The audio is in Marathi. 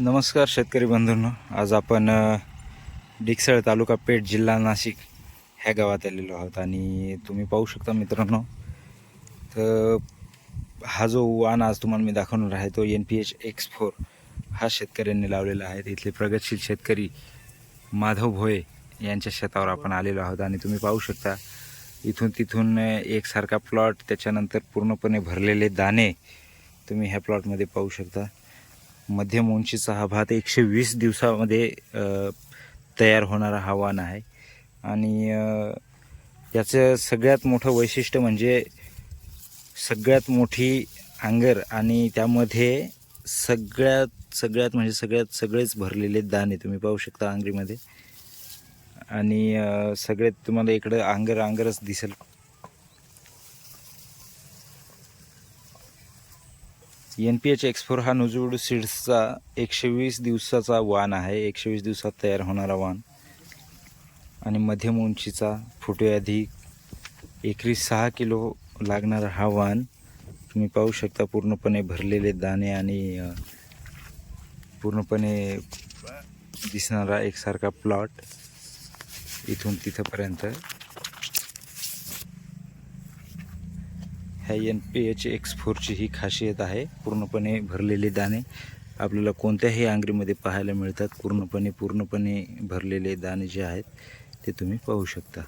नमस्कार शेतकरी बंधूंनो. आज आपण डिकसळ तालुका पेठ जिल्हा नाशिक ह्या गावात आलेलो आहोत आणि तुम्ही पाहू शकता मित्रांनो तर हा जो वाण आज तुम्हाला मी दाखवणार आहे तो N P H X four हा शेतकऱ्यांनी लावलेला आहे. इथले प्रगतशील शेतकरी माधव भोये यांच्या शेतावर आपण आलेलो आहोत आणि तुम्ही पाहू शकता इथून तिथून एकसारखा प्लॉट त्याच्यानंतर पूर्णपणे भरलेले दाणे तुम्ही ह्या प्लॉटमध्ये पाहू शकता. मध्यम उंचीचा हा भात एकशे वीस दिवसामध्ये तयार होणारा हा वाण आहे. आणि याचं सगळ्यात मोठं वैशिष्ट्य म्हणजे सगळ्यात मोठी आंगर आणि त्यामध्ये सगळ्यात सगळ्यात म्हणजे सगळ्यात सगळेच भरलेले दाणे तुम्ही पाहू शकता आंगरीमध्ये. आणि सगळ्यात तुम्हाला इकडं आंगर आंगरच दिसेल. एन पी एच एक्सफोर हा नुजुड सीड्सचा एकशे वीस दिवसाचा वाण आहे. एकशे वीस दिवसात तयार होणारा वाण आणि मध्यम उंचीचा फुटे अधिक एकरी सहा किलो लागणारा हा वाण तुम्ही पाहू शकता पूर्णपणे भरलेले दाणे आणि पूर्णपणे दिसणारा एकसारखा प्लॉट इथून तिथंपर्यंत. ह्या एन पी एच एक्स फोरची ही खासियत आहे. पूर्णपणे भरलेले दाणे आपल्याला कोणत्याही आंगरीमध्ये पाहायला मिळतात. पूर्णपणे पूर्णपणे भरलेले दाणे जे आहेत ते तुम्ही पाहू शकता.